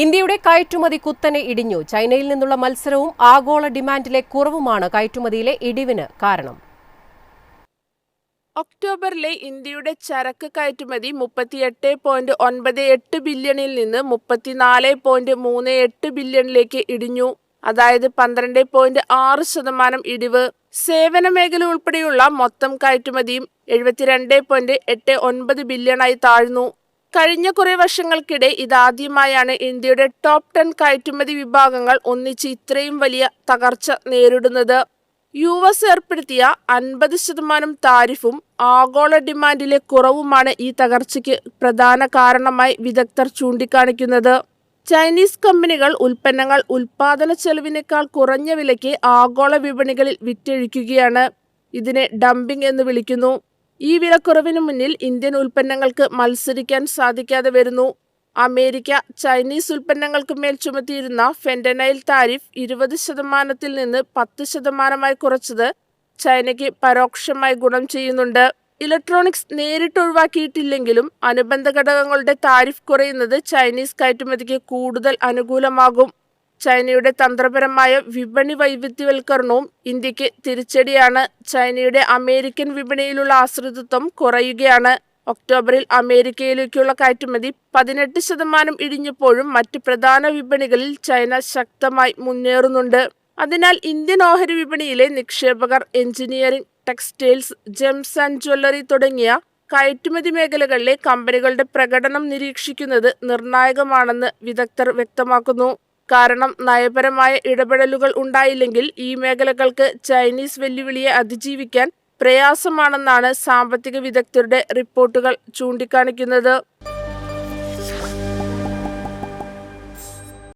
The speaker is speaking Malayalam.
ഇന്ത്യയുടെ കയറ്റുമതി കുത്തനെ ഇടിഞ്ഞു. ചൈനയിൽ നിന്നുള്ള മത്സരവും ആഗോള ഡിമാൻഡിലെ കുറവുമാണ് കയറ്റുമതിയിലെ ഇടിവിന് കാരണം. ഒക്ടോബറിലെ ഇന്ത്യയുടെ ചരക്ക് കയറ്റുമതി മുപ്പത്തിയെട്ട് പോയിന്റ് ഒൻപത് എട്ട് ബില്യണിൽ നിന്ന് മുപ്പത്തിനാല് പോയിന്റ് മൂന്ന് എട്ട് ബില്യണിലേക്ക് ഇടിഞ്ഞു. അതായത് പന്ത്രണ്ട് പോയിന്റ് ആറ് ശതമാനം ഇടിവ്. സേവന മേഖല ഉൾപ്പെടെയുള്ള മൊത്തം കയറ്റുമതിയും എഴുപത്തിരണ്ട് പോയിന്റ് എട്ട് ഒൻപത് ബില്യണായി താഴ്ന്നു. കഴിഞ്ഞ കുറേ വർഷങ്ങൾക്കിടെ ഇതാദ്യമായാണ് ഇന്ത്യയുടെ ടോപ്പ് ടെൻ കയറ്റുമതി വിഭാഗങ്ങൾ ഒന്നിച്ച് ഇത്രയും വലിയ തകർച്ച നേരിടുന്നത്. യു എസ് ഏർപ്പെടുത്തിയ അൻപത് ശതമാനം താരിഫും ആഗോള ഡിമാൻഡിലെ കുറവുമാണ് ഈ തകർച്ചയ്ക്ക് പ്രധാന കാരണമായി വിദഗ്ധർ ചൂണ്ടിക്കാണിക്കുന്നത്. ചൈനീസ് കമ്പനികൾ ഉൽപ്പന്നങ്ങൾ ഉൽപാദന ചെലവിനേക്കാൾ കുറഞ്ഞ വിലയ്ക്ക് ആഗോള വിപണികളിൽ വിറ്റഴിക്കുകയാണ്. ഇതിനെ ഡംപിംഗ് എന്ന് വിളിക്കുന്നു. ഈ വിലക്കുറവിന് മുന്നിൽ ഇന്ത്യൻ ഉൽപ്പന്നങ്ങൾക്ക് മത്സരിക്കാൻ സാധിക്കാതെ വരുന്നു. അമേരിക്ക ചൈനീസ് ഉൽപ്പന്നങ്ങൾക്ക് മേൽ ചുമത്തിയിരുന്ന ഫെൻഡനൈൽ താരിഫ് ഇരുപത് ശതമാനത്തിൽ നിന്ന് പത്ത് ശതമാനമായി കുറച്ചത് ചൈനയ്ക്ക് പരോക്ഷമായി ഗുണം ചെയ്യുന്നുണ്ട്. ഇലക്ട്രോണിക്സ് നേരിട്ട് ഒഴിവാക്കിയിട്ടില്ലെങ്കിലും അനുബന്ധ ഘടകങ്ങളുടെ താരിഫ് കുറയുന്നത് ചൈനീസ് കയറ്റുമതിക്ക് കൂടുതൽ അനുകൂലമാകും. ചൈനയുടെ തന്ത്രപരമായ വിപണി വൈവിധ്യവൽക്കരണവും ഇന്ത്യയ്ക്ക് തിരിച്ചടിയാണ്. ചൈനയുടെ അമേരിക്കൻ വിപണിയിലുള്ള ആശ്രിതത്വം കുറയുകയാണ്. ഒക്ടോബറിൽ അമേരിക്കയിലേക്കുള്ള കയറ്റുമതി പതിനെട്ട് ശതമാനം ഇടിഞ്ഞപ്പോഴും മറ്റ് പ്രധാന വിപണികളിൽ ചൈന ശക്തമായി മുന്നേറുന്നുണ്ട്. അതിനാൽ ഇന്ത്യൻ ഓഹരി വിപണിയിലെ നിക്ഷേപകർ engineering textiles gems and jewellery തുടങ്ങിയ കയറ്റുമതി മേഖലകളിലെ കമ്പനികളുടെ പ്രകടനം നിരീക്ഷിക്കുന്നത് നിർണായകമാണെന്ന് വിദഗ്ധർ വ്യക്തമാക്കുന്നു. കാരണം നയപരമായ ഇടപെടലുകൾ ഉണ്ടായില്ലെങ്കിൽ ഈ മേഖലകൾക്ക് ചൈനീസ് വെല്ലുവിളിയെ അതിജീവിക്കാൻ പ്രയാസമാണെന്നാണ് സാമ്പത്തിക വിദഗ്ധരുടെ റിപ്പോർട്ടുകൾ ചൂണ്ടിക്കാണിക്കുന്നത്.